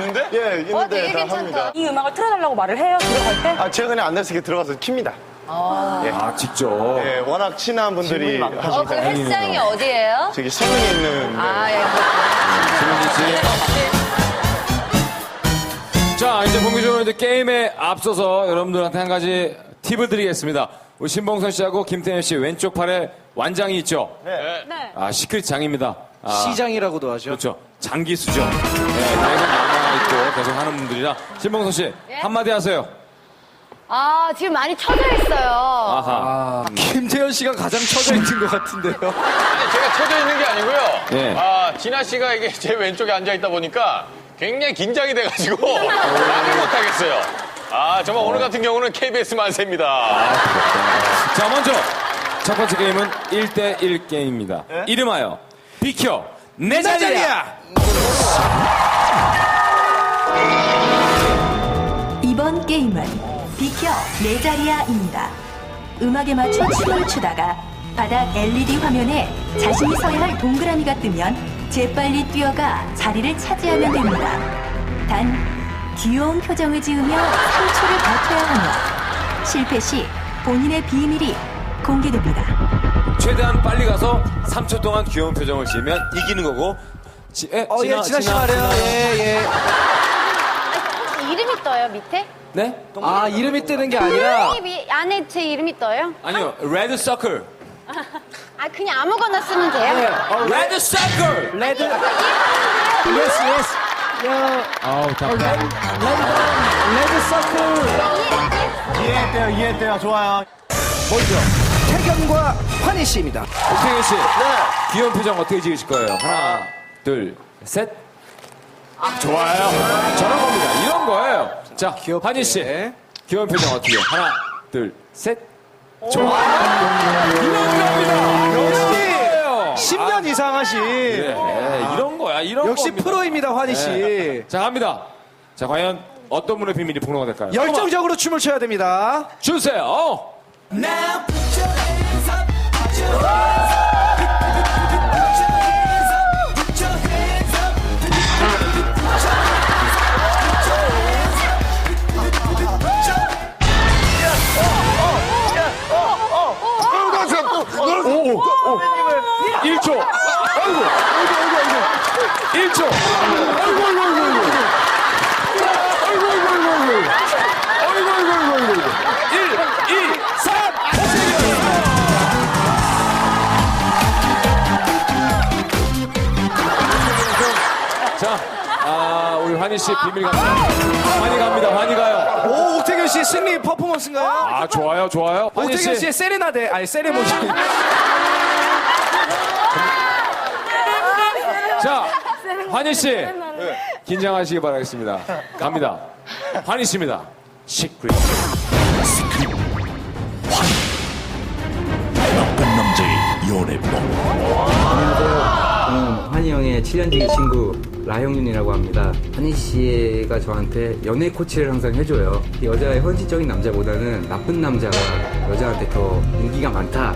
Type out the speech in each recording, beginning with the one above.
있는데? 예, 어, 있는데 되게 다 괜찮다. 합니다. 이 음악을 틀어달라고 말을 해요, 들어갈 때? 아, 제가 그냥 안내석에 들어가서 킵니다. 아, 직접. 예, 워낙 친한 분들이 어, 하시기 그 때문에. 헬스장이 어디예요? 저기 성능이 있는. 네. 아, 예. 자, 이제 본격적으로 이제 게임에 앞서서 여러분들한테 한 가지 팁을 드리겠습니다. 우리 신봉선 씨하고 김태현 씨 왼쪽 팔에 완장이 있죠? 네. 아, 시크릿 장입니다. 아, 시장이라고도 하죠. 그렇죠. 장기수죠. 네, 나이가 남아있고 계속 하는 분들이라. 신봉선 씨, 예? 한마디 하세요. 아, 지금 많이 쳐져 있어요. 아하. 아, 김태현 씨가 가장 처져 있는 것 같은데요. 아니, 제가 쳐져 있는 게 아니고요. 예. 아, 진아 씨가 이게 제 왼쪽에 앉아 있다 보니까 굉장히 긴장이 돼가지고 말을 못하겠어요. 아, 정말 오늘 같은 경우는 KBS 만세입니다. 자, 먼저 첫 번째 게임은 1대1 게임입니다. 이름하여 비켜 내 자리야! 이번 게임은 비켜 내 자리야입니다. 음악에 맞춰 춤을 추다가 바닥 LED 화면에 자신이 서야 할 동그라미가 뜨면 재빨리 뛰어가 자리를 차지하면 됩니다. 단 귀여운 표정을 지으며 3초를 버텨야 하며 실패 시 본인의 비밀이 공개됩니다. 최대한 빨리 가서 3초 동안 귀여운 표정을 지으면 이기는 거고. 지, 에, 어, 예, 진아 씨 말해요. 예, 예. 이름이 떠요, 밑에? 네? 아, 이름이 뜨는 게 아니라. 이 안에 제 이름이 떠요? 아니요, 레드 서클. 아, 그냥 아무거나 쓰면 돼요? 네, 어, 레드 서클! 레드. 예스, 예스. 야, 아우, 답답해. 레드 서클. 이해했대요, 이해했대요. 좋아요. 먼저, 태견과 환희 씨입니다. 오태현 씨. 귀여운 표정 어떻게 지으실 거예요? 하나, 둘, 셋. 아, 좋아요. 저런 겁니다. 이런 거예요. 자, 귀엽게. 환희 씨. 귀여운 표정 어떻게? 하나, 둘, 셋. 좋아요. 이런 겁니다. 역시 10년 이상 하신. 네, 이런 거야. 이런 역시 겁니다. 프로입니다, 환희 씨. 네. 자, 갑니다. 자, 과연 어떤 분의 비밀이 폭로가 될까요? 열정적으로 춤을 춰야 됩니다. 주세요. 오, 오, 오. 1초. 아이고, 아 환희 씨 비밀 갑니다. 환희 갑니다. 환희 가요. 오, 옥태견 씨 승리 퍼포먼스인가요? 아, 좋아요, 좋아요. 환희 씨. 씨의 세레나데, 아니, 세레모니. 자, 환희 씨. 긴장하시기 바라겠습니다. 갑니다. 환희 씨입니다. 시크릿. 나쁜 남자의 연애법. 환희 형의 7년지기 친구 라형윤이라고 합니다. 환희 씨가 저한테 연애 코치를 항상 해줘요. 여자의 헌신적인 남자보다는 나쁜 남자가 여자한테 더 인기가 많다.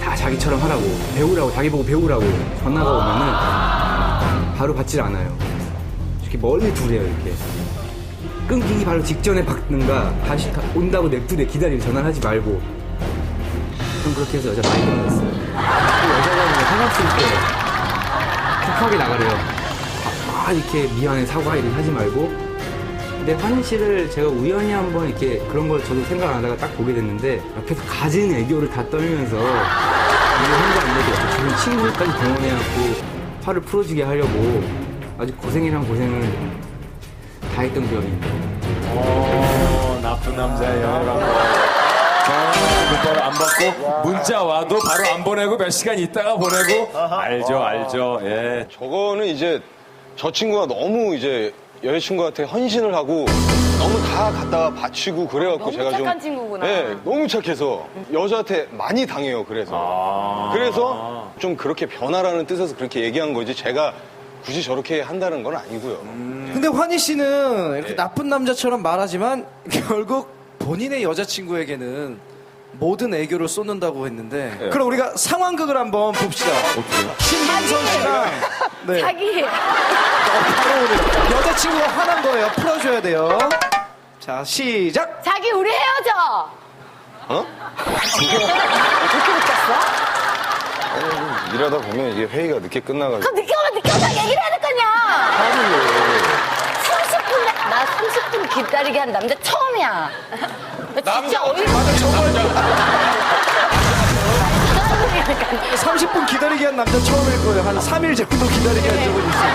다 자기처럼 하라고 배우라고 자기 보고 배우라고 전화가 오면은 바로 받질 않아요. 이렇게 멀리 두래요 이렇게. 끊기기 바로 직전에 받는가 다시 가- 온다고 냅두래 기다리고 전화를 하지 말고 좀 그렇게 해서 여자 많이 끊었어요. 또 여자가 그냥 사과쓸 때 툭하게 나가래요. 아, 막 이렇게 미안해 사과 이렇게 하지 말고. 근데 환희 씨를 제가 우연히 한번 이렇게 그런 걸 저도 생각 안 하다가 딱 보게 됐는데 옆에서 가진 애교를 다 떨면서 이거 한거 아닌데 주변 친구들까지 동원해갖고 화를 풀어주게 하려고 아주 고생이랑 고생을 다 했던 기억이 있네요. 어, 나쁜 남자의 방법. 전화 곧바로 안 받고 문자 와도 바로 안 보내고 몇 시간 있다가 보내고 알죠 알죠 예 저거는 이제 저 친구가 너무 이제 여자친구한테 헌신을 하고 너무 다 갖다가 바치고 그래갖고 너무 제가 좀. 착한 친구구나. 네, 너무 착해서 여자한테 많이 당해요, 그래서. 그래서 좀 그렇게 변하라는 뜻에서 그렇게 얘기한 거지 제가 굳이 저렇게 한다는 건 아니고요. 근데 환희 씨는 이렇게 나쁜 남자처럼 말하지만 결국 본인의 여자친구에게는 모든 애교를 쏟는다고 했는데 네. 그럼 우리가 상황극을 한번 봅시다. 어떻게요? 신문선 씨랑 네. 자기. 어, 바로 오늘 여자친구가 화난 거예요. 풀어줘야 돼요. 자 시작. 자기 우리 헤어져. 일하다 보면 이게 회의가 늦게 끝나가지고. 그럼 늦게 오면 늦게 오자 얘기를 해야 될 거냐. 30분, 나 30분 기다리게 한 남자 처음이야. 나 진짜 어이가 없어. 30분 기다리게 한 남자 처음일 거예요. 한 3일 정도 기다리게 한 적은 있어요.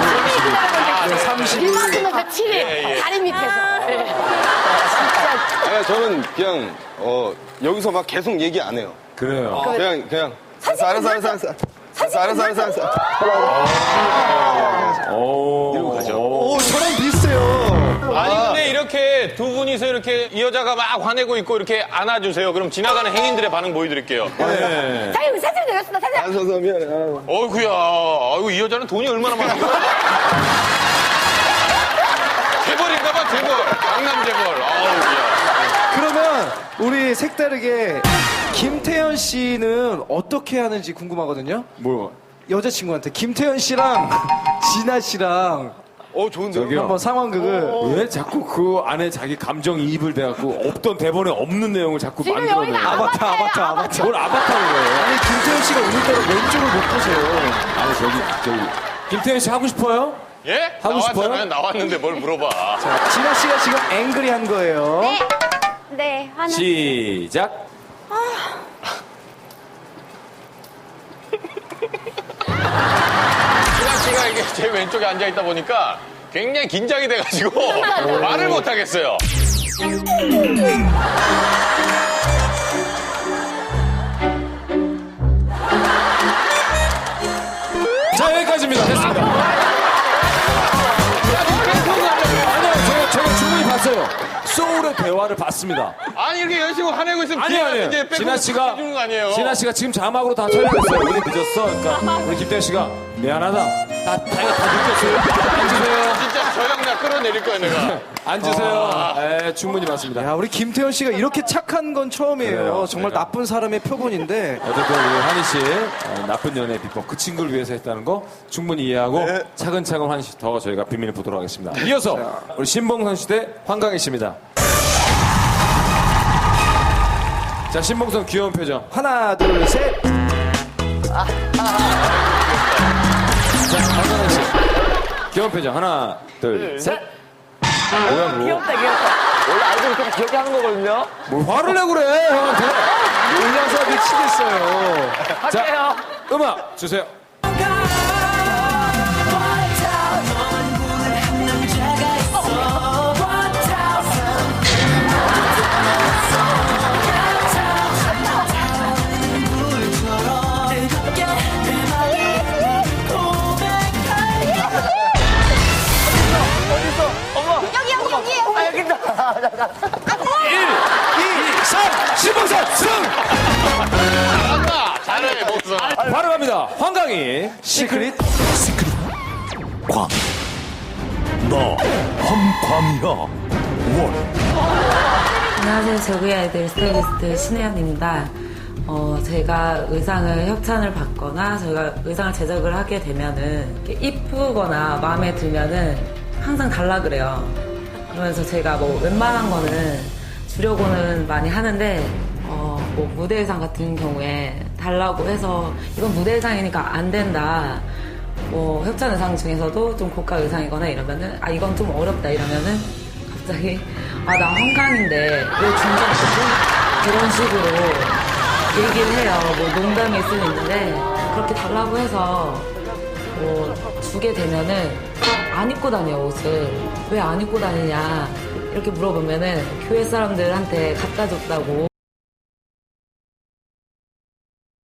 네, 30일. 일만큼은 며칠이 다리 밑에서. 네. 아니, 저는 그냥, 어, 여기서 막 계속 얘기 안 해요. 그래요. 그냥, 그냥. 알았어, 알았어, 알았어, 알았어. 알았어, 알았어, 알았어. 가죠. 오 저랑 비슷해요. 아니 근데 이렇게 두 분이서 이렇게 이 여자가 막 화내고 있고 이렇게 안아주세요. 그럼 지나가는 행인들의 반응 보여드릴게요. 네. 우리 사진 내렸습니다. 사진. 안 서서 미안해. 아유. 어이구야. 아이고 이 여자는 돈이 얼마나 많은 거야? 재벌인가봐 재벌. 강남 재벌. 아우야. 그러면 우리 색다르게 김태현 씨는 어떻게 하는지 궁금하거든요. 뭐, 여자친구한테 김태현 씨랑 진아 씨랑 어, 좋은데요? 저기요. 한번 상황극을 왜 자꾸 그 안에 자기 감정 이입을 돼갖고 없던 대본에 없는 내용을 자꾸 지금 만들어내요? 여기가 아바타 아바타 아바타. 뭘 아바타는 거예요? 아니 김태현 씨가 오늘따라 왼쪽을 못 보세요. 아니, 저기, 저기. 김태현 씨 하고 싶어요? 예? 하고 싶어요? 나왔잖아요. 나왔는데 뭘 물어봐. 자, 진아 씨가 지금 앵그리한 거예요. 네. 네, 하나. 시작. 씨가 이게 제 왼쪽에 앉아 있다 보니까 굉장히 긴장이 돼가지고 말을 못 하겠어요. 자, 여기까지입니다. 됐습니다. 아니요, 제가, 제가 충분히 봤어요. 소울의 대화를 봤습니다. 아니 이렇게 열심히 화내고 있으면 아니, 뒤에가 아니. 이제 진아 씨가, 거 아니에요? 진아 씨가 지금 자막으로 다 촬영했어요. 우리 늦었어. 그러니까 우리 김태현 씨가 미안하다. 다, 다, 이거 다 느꼈어요. 앉으세요. 진짜 저형나 끌어내릴 거야 내가. 앉으세요. 네, 충분히 봤습니다. 야 우리 김태현 씨가 이렇게 착한 건 처음이에요. 그래요. 정말 나쁜 사람의 표본인데 어쨌든 우리 환희 씨 어, 나쁜 연애 비법 그 친구를 위해서 했다는 거 충분히 이해하고 차근차근 환희 씨 더 저희가 비밀을 보도록 하겠습니다. 이어서 우리 신봉선 씨 대 황강희 씨입니다. 자 신봉선 귀여운 표정. 하나 둘 셋. 자 황강희 씨 귀여운 표정 하나 둘 셋. 뭐야 뭐? 귀엽다, 귀엽다. 원래 알고 이렇게 귀엽게 하는 거거든요. 뭘 화를 내고 그래 형한테. 올려서 미치겠어요. 자 음악 주세요. 3, 신봉선 승! 잘한다. 잘해 목선. 바로 갑니다. 황강희 시크릿. 광. 너 황광이야. 원. 안녕하세요. 저구의 아이들 스타일리스트 신혜연입니다. 어, 제가 의상을 협찬을 받거나 저희가 의상을 제작을 하게 되면은 이쁘거나 마음에 들면은 항상 달라 그래요. 그러면서 제가 뭐 웬만한 거는 주려고는 많이 하는데 어, 뭐 무대 의상 같은 경우에 달라고 해서 이건 무대 의상이니까 안 된다. 뭐 협찬 의상 중에서도 좀 고가 의상이거나 이러면은 아 이건 좀 어렵다 이러면은 갑자기 아나 한강인데 왜 준비했지? 이런 식으로 얘기를 해요. 뭐 농담일 수는 있는데 그렇게 달라고 해서 뭐 주게 되면은 안 입고 다녀 옷을. 왜 안 입고 다니냐? 이렇게 물어보면은 교회 사람들한테 갖다 줬다고